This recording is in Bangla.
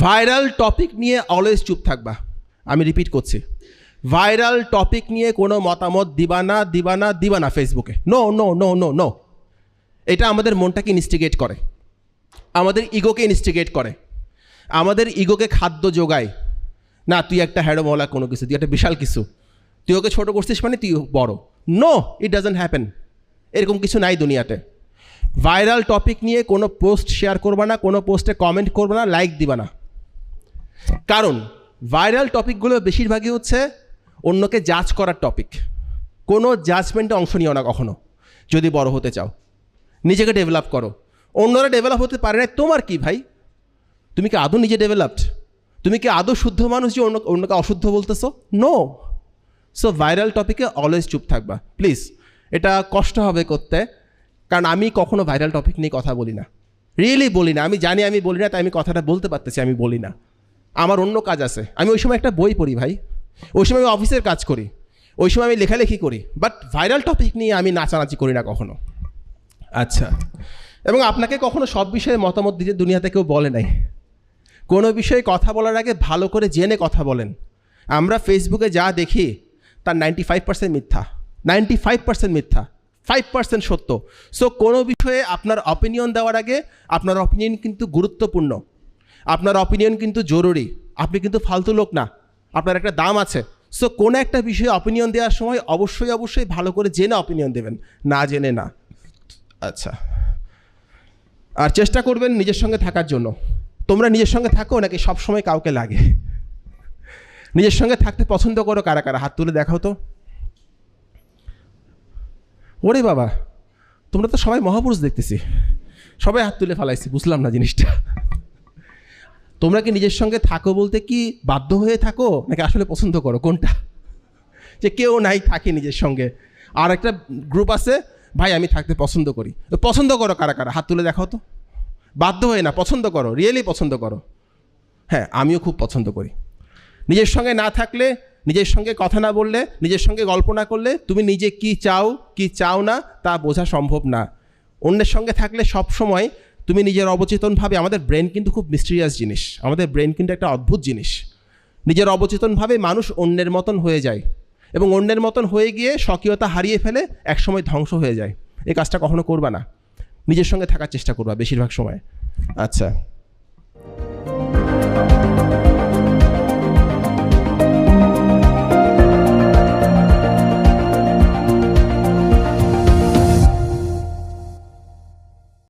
ভাইরাল টপিক নিয়ে অলওয়েজ চুপ থাকবা। আমি রিপিট করছি। ভাইরাল টপিক নিয়ে কোনো মতামত দিবা না দিবা না দিবা না ফেসবুকে no no no no no এটা আমাদের মনটাকে ইনস্টিগেট করে। আমাদের ইগোকে ইনস্টিগেট করে। আমাদের ইগোকে খাদ্য যোগায়। না, তুই একটা হ্যাডোমলা কোনো কিছু, তুই একটা বিশাল কিছু। তুই ওকে ছোটো করছিস মানে তুই বড়। নো ইট ডাজন্ট হ্যাপেন এরকম কিছু নাই দুনিয়াতে। ভাইরাল টপিক নিয়ে কোনো পোস্ট শেয়ার করবা না, কোনো পোস্টে কমেন্ট করবে না, লাইক দিবা না। কারণ ভাইরাল টপিকগুলো বেশিরভাগই হচ্ছে অন্যকে জাজ করার টপিক। কোনো জাজমেন্টে অংশ নিও না কখনো, যদি বড় হতে চাও। নিজেকে ডেভেলপ করো। অন্যরা ডেভেলপ হতে পারে না, তোমার কি ভাই? তুমি কি আদৌ নিজে ডেভেলপড তুমি কি আদৌ শুদ্ধ মানুষ যে অন্য অন্যকে অশুদ্ধ বলতেছো? নো সো ভাইরাল টপিকে অলওয়েজ চুপ থাকবা। প্লিজ এটা কষ্ট হবে করতে। কারণ আমি কখনো ভাইরাল টপিক নিয়ে কথা বলি না। রিয়েলি বলি না। আমি জানি আমি বলি না তাই আমি কথাটা বলতে পারতেছি আমি বলি না। আমার অন্য কাজ আছে। আমি ওই সময় একটা বই পড়ি ভাই। ওই সময় আমি অফিসের কাজ করি। ওই সময় আমি লেখালেখি করি। বাট ভাইরাল টপিক নিয়ে আমি নাচানাচি করি না কখনো। আচ্ছা। এবং আপনাকে কখনো সব বিষয়ে মতামত দিতে দুনিয়াতে কেউ বলে নাই। কোনো বিষয়ে কথা বলার আগে ভালো করে জেনে কথা বলেন। আমরা ফেসবুকে যা দেখি তার নাইনটি ফাইভ পার্সেন্ট মিথ্যা। নাইনটি ফাইভ পার্সেন্ট মিথ্যা। ফাইভ পার্সেন্ট সত্য। সো কোনো বিষয়ে আপনার অপিনিয়ন দেওয়ার আগে আপনার অপিনিয়ন কিন্তু গুরুত্বপূর্ণ। আপনার অপিনিয়ন কিন্তু জরুরি। আপনি কিন্তু ফালতু লোক না। আপনার একটা দাম আছে। সো কোনো একটা বিষয়ে অপিনিয়ন দেওয়ার সময় অবশ্যই অবশ্যই ভালো করে জেনে অপিনিয়ন দেবেন। না জেনে না। আচ্ছা। আর চেষ্টা করবেন নিজের সঙ্গে থাকার জন্য। তোমরা নিজের সঙ্গে থাকো নাকি সব সময় কাউকে লাগে? নিজের সঙ্গে থাকতে পছন্দ করো কারা কারা? হাত তুলে দেখাও তো। ওরে বাবা, তোমরা তো সবাই মহাপুরুষ দেখতেছি। সবাই হাত তুলে ফেলাইছি, বুঝলাম না জিনিসটা। তোমরা কি নিজের সঙ্গে থাকো বলতে কি বাধ্য হয়ে থাকো, নাকি আসলে পছন্দ করো? কোনটা? যে কেউ নাই, থাকে নিজের সঙ্গে। আর একটা গ্রুপ আছে, ভাই, আমি থাকতে পছন্দ করি। পছন্দ করো কারা কারা? হাত তুলে দেখাও তো। বাধ্য হয়ে না, পছন্দ করো রিয়েলি পছন্দ করো। হ্যাঁ আমিও খুব পছন্দ করি। নিজের সঙ্গে না থাকলে নিজের সঙ্গে কথা না বললে, নিজের সঙ্গে গল্প না করলে তুমি নিজে কি চাও কি চাও না তা বোঝা সম্ভব না। অন্যের সঙ্গে থাকলে সব সময় তুমি নিজের অবচেতনভাবে, আমাদের ব্রেন কিন্তু খুব মিস্টিরিয়াস জিনিস, আমাদের ব্রেন কিন্তু একটা অদ্ভুত জিনিস। নিজের অবচেতনভাবে মানুষ অন্যের মতন হয়ে যায় এবং অন্যের মতন হয়ে গিয়ে স্বকীয়তা হারিয়ে ফেলে একসময় ধ্বংস হয়ে যায়। এই কাজটা কখনো করবা না। নিজের সঙ্গে থাকার চেষ্টা করবা বেশিরভাগ সময়। আচ্ছা।